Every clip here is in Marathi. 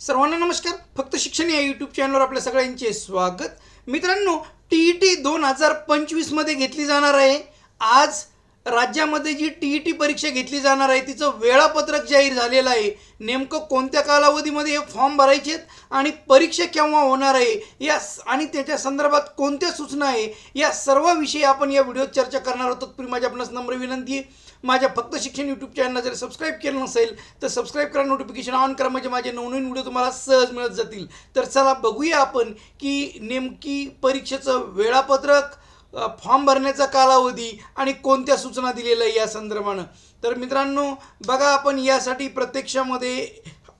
सर्वांना नमस्कार. फक्त शिक्षण या यूट्यूब चॅनलवर आपल्या सगळ्यांचे स्वागत. मित्रांनो टी ई टी दोन हजार पंचवीसमध्ये घेतली जाणार आहे. आज राज्यामध्ये जी टी ई टी परीक्षा घेतली जाणार आहे तिचं वेळापत्रक जाहीर झालेलं आहे. नेमकं कोणत्या कालावधीमध्ये हे फॉर्म भरायचे आहेत आणि परीक्षा केव्हा होणार आहे? या आणि त्याच्या संदर्भात कोणत्या सूचना आहे? या सर्व विषयी आपण या व्हिडिओत चर्चा करणार आहोत. पूर्वी माझ्या आपणास नम्र विनंती आहे. माझ्या फक्त शिक्षण यूट्यूब चॅनलला जर सबस्क्राईब केलं नसेल तर सबस्क्राईब करा नोटिफिकेशन ऑन करा. म्हणजे माझे नवनवीन व्हिडिओ तुम्हाला सहज मिळत जातील. तर चला बघूया आपण की नेमकी परीक्षेचं वेळापत्रक फॉर्म भरण्याचा कालावधी आणि कोणत्या सूचना दिलेल्या आहे या संदर्भानं. तर मित्रांनो बघा आपण यासाठी प्रत्यक्षामध्ये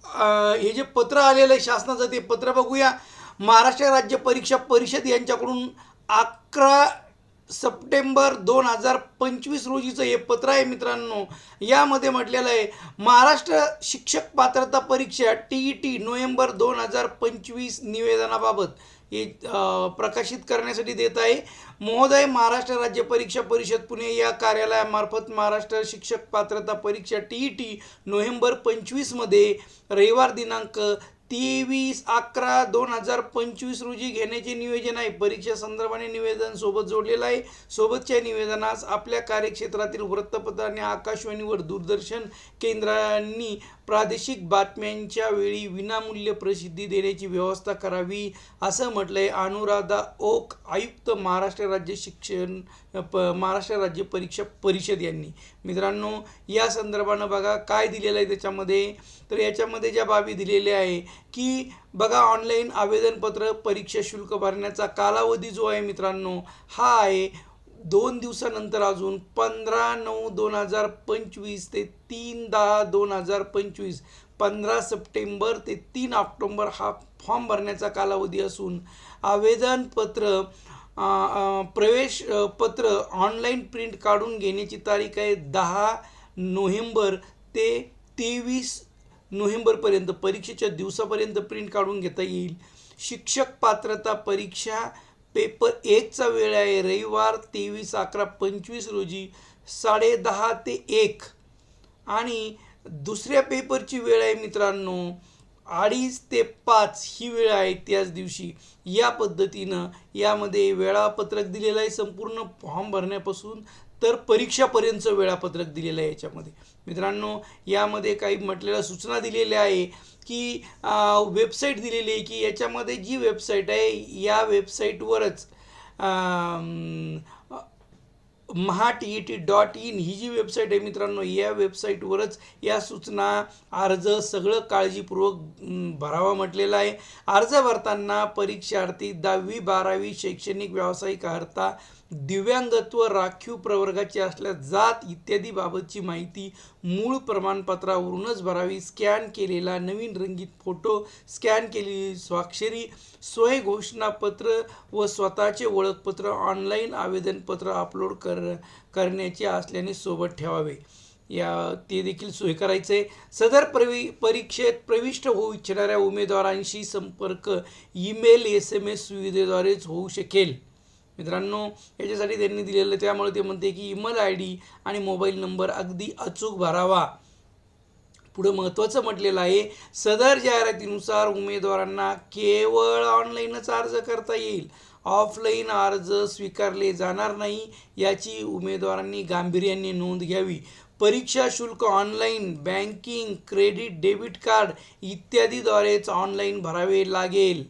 हे जे पत्र आलेलं आहे शासनाचं ते पत्र बघूया. महाराष्ट्र राज्य परीक्षा परिषद यांच्याकडून अकरा सप्टेंबर दोन हजार पंचवीस रोजीचं हे पत्र आहे मित्रांनो. यामध्ये म्हटलेलं आहे महाराष्ट्र शिक्षक पात्रता परीक्षा टी ई टी नोव्हेंबर दोन हजार पंचवीस निवेदनाबाबत हे प्रकाशित करण्यासाठी देत आहे. महोदय महाराष्ट्र राज्य परीक्षा परिषद पुणे या कार्यालयामार्फत महाराष्ट्र शिक्षक पात्रता परीक्षा टी ई टी नोव्हेंबर पंचवीसमध्ये रविवार दिनांक तेवीस अकरा दोन हजार पंचवीस रोजी घेण्याचे नियोजन आहे. परीक्षा संदर्भाने निवेदन सोबत जोडलेलं आहे. सोबतच्या निवेदनास आपल्या कार्यक्षेत्रातील वृत्तपत्र आणि आकाशवाणीवर दूरदर्शन केंद्रांनी प्रादेशिक बातम्यांच्या वेळी विनामूल्य प्रसिद्धी देण्याची व्यवस्था करावी असं म्हटलंय अनुराधा ओक आयुक्त महाराष्ट्र राज्य शिक्षण प महाराष्ट्र राज्य परीक्षा परिषद यांनी. मित्रांनो या संदर्भानं बघा काय दिलेलं आहे त्याच्यामध्ये. तर याच्यामध्ये ज्या बाबी दिलेल्या आहे की बघा ऑनलाईन आवेदनपत्र परीक्षा शुल्क भरण्याचा कालावधी जो आहे मित्रांनो हा आहे दोन दिवसानंतर अजून पंधरा नऊ दोन हजार पंचवीस ते तीन दहा दोन हजार पंचवीस पंधरा सप्टेंबर ते तीन ऑक्टोंबर हा फॉर्म भरण्याचा कालावधी असून आवेदनपत्र प्रवेश पत्र ऑनलाईन प्रिंट काढून घेण्याची तारीख आहे दहा नोव्हेंबर ते तेवीस नोव्हेंबरपर्यंत. परीक्षेच्या दिवसापर्यंत प्रिंट काढून घेता येईल. शिक्षक पात्रता परीक्षा पेपर एकचा वेळ आहे. रविवार तेवीस अकरा पंचवीस रोजी साडे दहा ते एक. आणि दुसऱ्या पेपरची वेळ आहे मित्रांनो अडीच ते पाच ही वेळ आहे त्याच दिवशी. या पद्धतीनं यामध्ये वेळापत्रक दिलेलं आहे. संपूर्ण फॉर्म भरण्यापासून तर परीक्षापर्यंतचं वेळापत्रक दिलेलं आहे याच्यामध्ये. मित्रांनो यामध्ये काही म्हटलेल्या सूचना दिलेल्या आहे की वेबसाईट दिलेली आहे की याच्यामध्ये जी वेबसाईट आहे या वेबसाईटवरच Maha T E T dot in ही जी वेबसाईट आहे मित्रांनो या वेबसाईटवरच या सूचना अर्ज सगळं काळजीपूर्वक भरावा म्हटलेलं आहे. अर्ज भरताना परीक्षार्थी दहावी बारावी शैक्षणिक व्यावसायिक अर्हता दिव्यांगत्व राखीव प्रवर्गाची असल्यास जात इत्यादी बाबतची माहिती मूळ प्रमाणपत्रावरूनच भरावी. स्कॅन केलेला नवीन रंगीत फोटो स्कॅन केलेली स्वाक्षरी सोय घोषणापत्र व स्वतःचे ओळखपत्र ऑनलाईन आवेदनपत्र अपलोड कर करण्याचे असल्याने सोबत ठेवावे. या ते देखील सोय करायचं. आहे सदर प्रवी परीक्षेत प्रविष्ट होऊ इच्छिणाऱ्या उमेदवारांशी संपर्क ईमेल एस एम एस सुविधेद्वारेच होऊ शकेल. मित्रांनो याच्यासाठी त्यांनी दिलेलं त्यामुळे ते म्हणते की ईमेल आय डी आणि मोबाईल नंबर अगदी अचूक भरावा. पुढं महत्त्वाचं म्हटलेलं आहे सदर जाहिरातीनुसार उमेदवारांना केवळ ऑनलाईनच अर्ज करता येईल. ऑफलाईन अर्ज स्वीकारले जाणार नाही याची उमेदवारांनी गांभीर्याने नोंद घ्यावी. परीक्षा शुल्क online banking credit debit card इत्यादीद्वारेच online भरावे लागेल.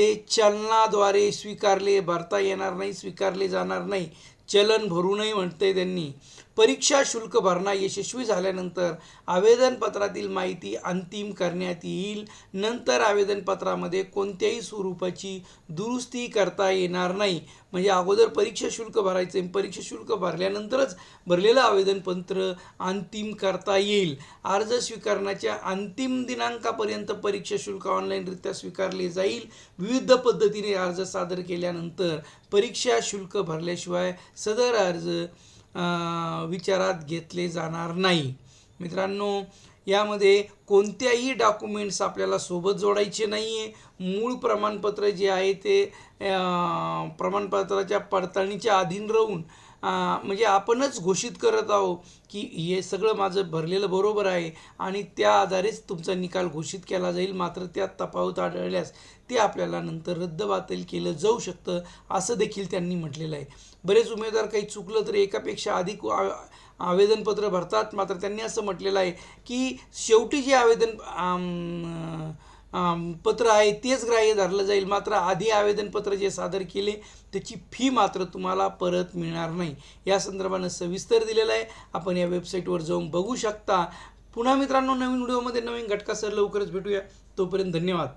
ते चलनाद्वारे स्वीकारले भरता येणार नाही स्वीकारले जाणार नाही. चलन भरू नये म्हणते त्यांनी. परीक्षा शुल्क भरणा यशस्वी झाल्यानंतर आवेदनपत्रातील माहिती अंतिम करण्यात येईल. नंतर आवेदनपत्रामध्ये कोणत्याही स्वरूपाची दुरुस्ती करता येणार नाही. म्हणजे अगोदर परीक्षा शुल्क भरायचं आहे परीक्षा शुल्क भरल्यानंतरच भरलेलं आवेदनपत्र अंतिम करता येईल. अर्ज स्वीकारण्याच्या अंतिम दिनांकापर्यंत परीक्षा शुल्क ऑनलाईनरित्या स्वीकारले जाईल. विविध पद्धतीने अर्ज सादर केल्यानंतर परीक्षा शुल्क भरल्याशिवाय सदर अर्ज विचारात घेतले जाणार नाही. मित्रांनो यामध्ये कोणत्याही डॉक्युमेंट्स आपल्याला सोबत जोडायचे नाही आहे मूळ प्रमाणपत्र जे आहे ते प्रमाणपत्राच्या पडताळणीच्या अधीन राहून म्हणजे आपणच घोषित करत आहो की हे सगळं माझं भरलेलं बरोबर आहे आणि त्या आधारेच तुमचा निकाल घोषित केला जाईल. मात्र त्यात तफावत आढळल्यास ते आपल्याला नंतर रद्दबातल केलं जाऊ शकतं असं देखील त्यांनी म्हटलेलं आहे. बरेच उमेदवार काही चुकलं तर एकापेक्षा अधिक आवेदनपत्र भरतात. मात्र त्यांनी असं म्हटलेलं आहे की शेवटी जे आवेदन आम, पत्र आहे तेच ग्राह्य धरलं जाईल. मात्र आधी आवेदनपत्र जे सादर केले त्याची फी मात्र तुम्हाला परत मिळणार नाही. या संदर्भानं सविस्तर दिलेलं आहे. आपण या वेबसाईटवर जाऊन बघू शकता. पुन्हा मित्रांनो नवीन व्हिडिओमध्ये नवीन घटकासह लवकरच भेटूया. तोपर्यंत धन्यवाद.